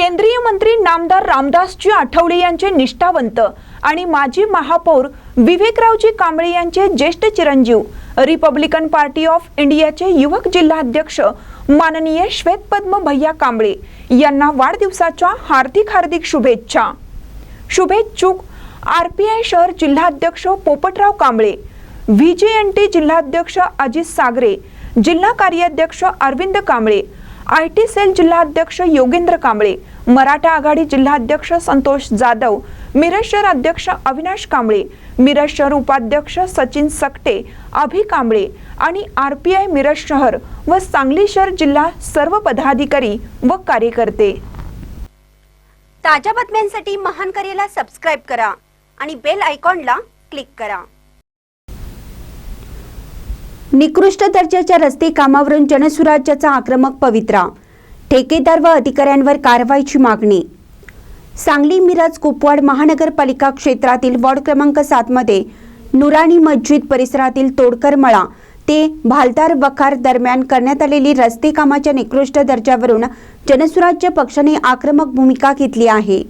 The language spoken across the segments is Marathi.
केंद्रीय मंत्री नामदार रामदासजी आठवले यांचे निष्ठावंत आणि माजी महापौर विवेकरावजी कांबळे यांचे ज्येष्ठ चिरंजीव रिपब्लिकन पार्टी ऑफ इंडियाचे युवक जिल्हाध्यक्ष माननीय श्वेतपद्म भैया कांबळे यांना वाढदिवसाच्या हार्दिक हार्दिक शुभेच्छा. शुभेच्छुक आर पी आय शहर जिल्हाध्यक्ष Popatrao Kamble V J N T जिल्हाध्यक्ष अजित सागरे जिल्हा कार्याध्यक्ष Arvind Kamble I T cell जिल्हाध्यक्ष योगेंद्र कांबळे मराठा आघाडी जिल्हाध्यक्ष संतोष जाधव मिरज शहर अध्यक्ष अविनाश कांबळे मिरज शहर उपाध्यक्ष सचिन सकटे अभि कांबळे आणि आर पी आय मिरज शहर व सांगली शहर जिल्हा सर्व पदाधिकारी व कार्यकर्ते. ताज्या बातम्यांसाठी महान करेला सबस्क्राईब करा आणि बेल आयकॉनला क्लिक करा. निकृष्ट दर्जाच्या रस्ते कामावरून जनसुराज्याचा आक्रमक पवित्रा. ठेकेदार व अधिकाऱ्यांवर कारवाईची मागणी. सांगली मिरज कुपवाड महानगरपालिका क्षेत्रातील वॉर्ड क्रमांक सातमध्ये नुराणी मस्जिद परिसरातील तोडकर मळा ते भालदार वखार दरम्यान करण्यात आलेली रस्ते कामाच्या निकृष्ट दर्जावरून जनसुराज्य पक्षाने आक्रमक भूमिका घेतली आहे.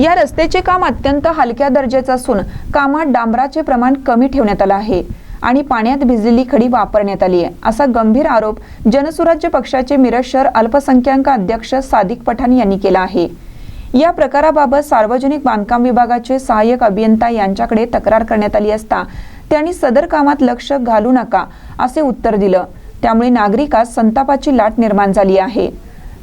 या रस्त्याचे काम अत्यंत हलक्या दर्जाचे असून कामात डांबराचे प्रमाण कमी ठेवण्यात आलं आहे. आणि पाण्यात भिजलेली खडी वापरण्यात आली आहे. असा गंभीर आरोप जनसुराज्य पक्षाचे मिरज शहर अल्पसंख्याक अध्यक्ष सादिक पठाण यांनी केला आहे. या प्रकाराबाबत सार्वजनिक बांधकाम विभागाचे सहाय्यक अभियंता यांच्याकडे तक्रार करण्यात आली असता त्यांनी सदर कामात लक्ष घालू नका असे उत्तर दिलं. त्यामुळे नागरिकात संतापाची लाट निर्माण झाली आहे.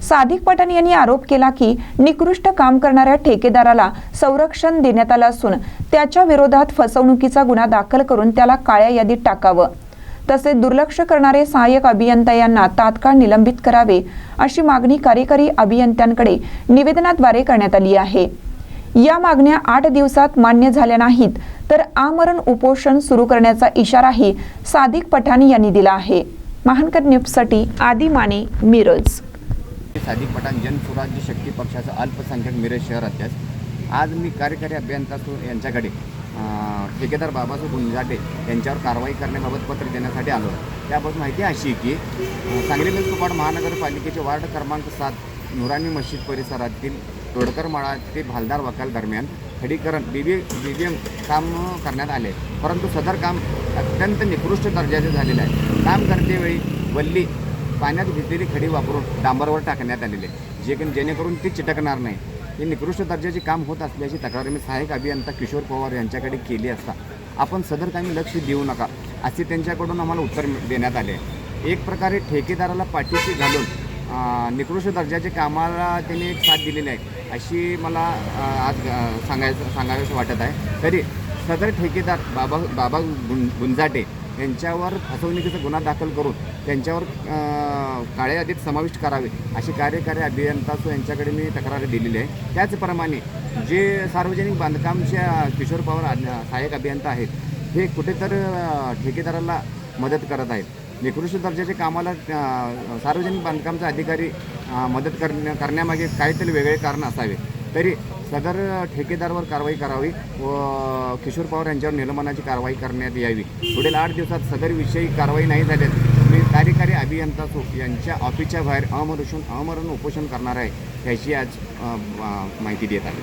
सादिक पठाण यांनी आरोप केला की निकृष्ट काम करणाऱ्या ठेकेदाराला संरक्षण देण्यात आलं असून त्याच्या विरोधात फसवणुकीचा गुन्हा दाखल करून त्याला काळ्या यादीत टाकावं. तसेच दुर्लक्ष करणारे सहाय्यक अभियंता यांना तात्काळ निलंबित करावे अशी मागणी कार्यकारी अभियंत्यांकडे निवेदनाद्वारे करण्यात आली आहे. या मागण्या आठ दिवसात मान्य झाल्या नाहीत तर आमरण उपोषण सुरू करण्याचा इशाराही सादिक पठाण यांनी दिला आहे. महानकर न्यूजसाठी आदी माने मिरज. सादिक पठाण जनसुराज्य शक्ती पक्षाचा अल्पसंख्याक मिरज शहर अध्यक्ष आज मी कार्यकारी अभियंता सु यांच्याकडे. ठेकेदार बाबासाहेब गुंजाटे यांच्यावर कारवाई करण्याबाबत पत्र देण्यासाठी आलो. त्यापासून त्याबाबत माहिती अशी की सांगली मिरकुपाड महानगरपालिकेचे वार्ड क्रमांक सात नुरानी मस्जिद परिसरातील तोडकर माळा ते भालदार वकाल दरम्यान खडीकरण बी बीबीएम बी एम काम करण्यात आले. परंतु सदर काम अत्यंत निकृष्ट दर्जाचे झालेले आहे. काम करतेवेळी वल्ली पाण्यात भिजलेली खडी वापरून डांबरवर टाकण्यात आलेले जे की जेणेकरून ती चिटकणार नाही. हे निकृष्ट दर्जाचे काम होत असल्याची तक्रार मी सहाय्यक अभियंता किशोर पवार यांच्याकडे केली असता. आपण सदर कामी लक्ष देऊ नका असे त्यांच्याकडून आम्हाला उत्तर देण्यात आले. आहे. एक प्रकारे ठेकेदाराला पाठीशी घालून निकृष्ट दर्जाचे कामाला त्यांनी एक साथ दिलेली आहे अशी मला आज सांगायचं सांगावेसं वाटत आहे. तरी सदर ठेकेदार बाबा बाबा गुं गुंजाटे यांच्यावर फसवणुकीचा गुन्हा दाखल करून त्यांच्यावर काळ्या यादीत समाविष्ट करावे अशी कार्यकारी अभियंता सो यांच्याकडे मी तक्रार दिलेली आहे. त्याचप्रमाणे जे सार्वजनिक बांधकामच्या किशोर पवार सहाय्यक अभियंता आहेत हे कुठेतर ठेकेदाराला मदत करत आहेत. निकृष्ट दर्जाच्या कामाला सार्वजनिक बांधकामचा अधिकारी मदत करण्या करण्यामागे काहीतरी वेगळे कारण असावे. तरी सदर ठेकेदारवर कारवाई करावी व किशोर पवार यांच्यावर निलंबनाची कारवाई करण्यात यावी. पुढील आठ दिवसात सदर विषयी कारवाई नाही झाल्यास मी कार्यकारी अभियंता सो यांच्या ऑफिसच्या बाहेर अमरुषण अमरण उपोषण करणार आहे याची आज माहिती देत आहे.